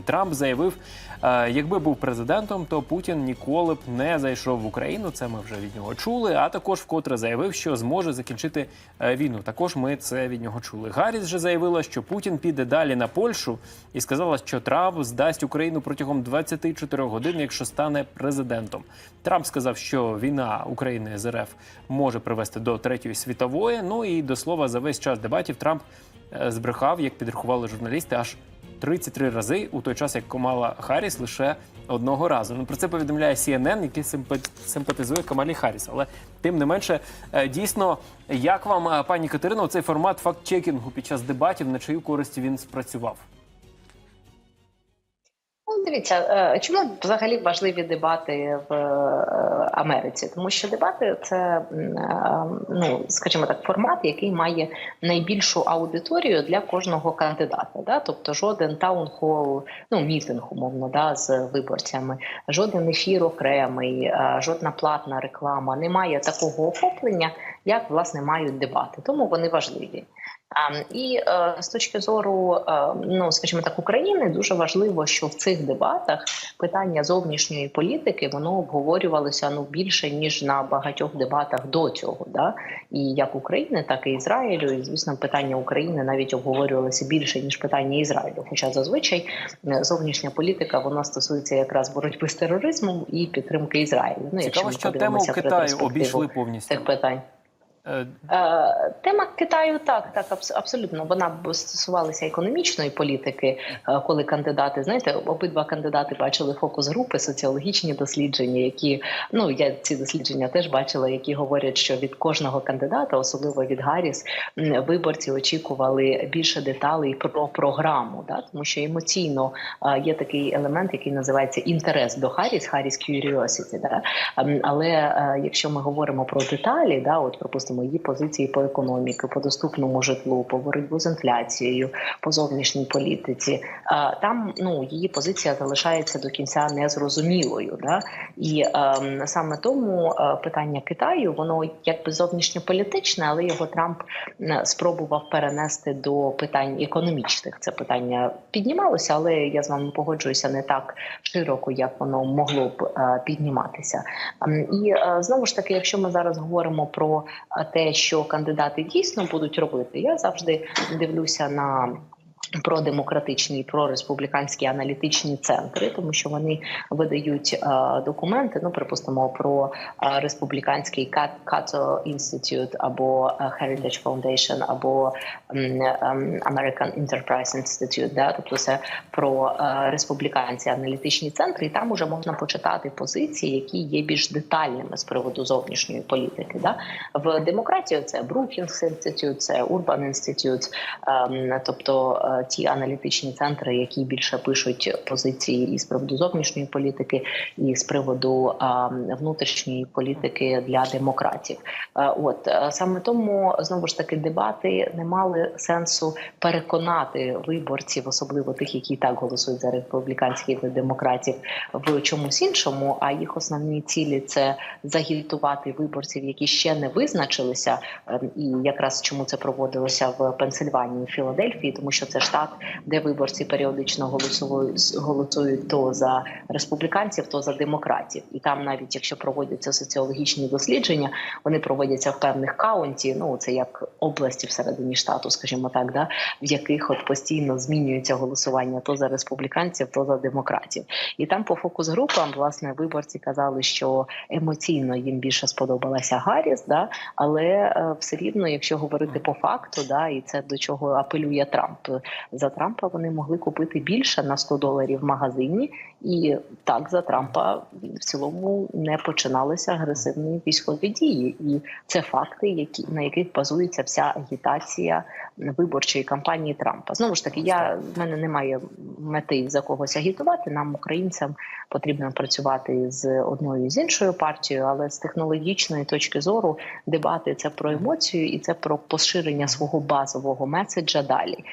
Україні. Трамп заявив, е, якби був президентом, то Путін ніколи б не зайшов в Україну. Це ми вже від нього чули. А також вкотре заявив, що зможе закінчити е, війну. Також ми це від нього чули. Гарріс же заявила, що Путін піде далі на Польщу і сказала, що Трамп здасть Україну протягом 24 годин, якщо стане президентом. Трамп сказав, що війна України з РФ може привести до третьої світової. Ну і до слова, за весь час дебатів Трамп е, збрехав, як підрахували журналісти, аж 33 рази у той час, як Камала Харріс лише одного разу. Ну про це повідомляє CNN, який симпа- симпатизує Камалі Харріс. Але тим не менше, е, дійсно, як вам, е, пані Катерино, цей формат факт-чекінгу під час дебатів, на чию користь він спрацював? Дивіться, е, чому взагалі важливі дебати в е, Америці? Тому що дебати це е, ну скажімо так, формат, який має найбільшу аудиторію для кожного кандидата. Да? Тобто жоден таунхол, ну мітинг, умовно, да, з виборцями, жоден ефір окремий, жодна платна реклама не має такого охоплення, як власне мають дебати. Тому вони важливі. А, І з точки зору, ну скажімо так, України дуже важливо, що в цих дебатах питання зовнішньої політики воно обговорювалося ну більше ніж на багатьох дебатах до цього. Да? І як України, так і Ізраїлю. І звісно, питання України навіть обговорювалося більше ніж питання Ізраїлю. Хоча зазвичай е, зовнішня політика вона стосується якраз боротьби з тероризмом і підтримки Ізраїлю. Ну якщо Цікаво, ми що тему Китаю обійшли повністю. цих питань. Е, Тема Китаю так, так абсолютно. Вона стосувалася економічної політики, е, коли кандидати, знаєте, обидва кандидати бачили фокус групи, соціологічні дослідження, які ну я ці дослідження теж бачила, які говорять, що від кожного кандидата, особливо від Гарріс, виборці очікували більше деталей про програму, да? тому що емоційно е, є такий елемент, який називається інтерес до Харріс, Харріс Curiosity, да? Ем, Але якщо ми говоримо про деталі, да, от припустимо її позиції по економіці, по доступному житлу, по боротьбу з інфляцією, по зовнішній політиці, е, там ну її позиція залишається до кінця незрозумілою. Да? І ем, саме тому е, питання Китаю, воно якби зовнішньополітичне, але його Трамп е, спробував перенести до питань економічних. Це питання піднімалося, але я з вами погоджуюся не так широко, як воно могло б е, підніматися. Ем, І е, знову ж таки, якщо ми зараз говоримо про е, те, що кандидати дійсно будуть робити, я завжди дивлюся на. Продемократичні і прореспубліканські аналітичні центри, тому що вони видають е, документи. Ну, припустимо, про е, республіканський Cat- Cato Institute або е, Heritage Foundation, або ем, American Enterprise Institute, да? тобто це про е, республіканці аналітичні центри, і там уже можна почитати позиції, які є більш детальними з приводу зовнішньої політики. Да? В демократії це Brookings Institute, це Urban Institute, ем, тобто е, ті аналітичні центри, які більше пишуть позиції і з приводу зовнішньої політики, і з приводу внутрішньої політики для демократів. От е, саме тому знову ж таки дебати не мали сенсу переконати виборців, особливо тих, які так голосують за республіканських демократів, в чомусь іншому. А їх основні цілі це загітувати виборців, які ще не визначилися. Ем, І якраз чому це проводилося в Пенсильванії, Філадельфії, тому що це штат, де виборці періодично голосують голосують то за республіканців, то за демократів. І там, навіть якщо проводяться соціологічні дослідження, вони проводяться в певних каунті. Ну це як області всередині штату, скажімо так, да в яких от постійно змінюється голосування то за республіканців, то за демократів. І там по фокус групам власне виборці казали, що емоційно їм більше сподобалася Гарріс, да але е, все рівно, якщо говорити по факту, да і це до чого апелює Трамп. За Трампа вони могли купити більше на 100 доларів в магазині, і так за Трампа в цілому не починалися агресивні військові дії. І це факти, які на яких базується вся агітація виборчої кампанії Трампа. Знову ж таки, я в мене немає мети за когось агітувати. Нам, українцям, потрібно працювати з одною з іншою партією, але з технологічної точки зору дебати це про емоцію і це про поширення свого базового меседжа далі.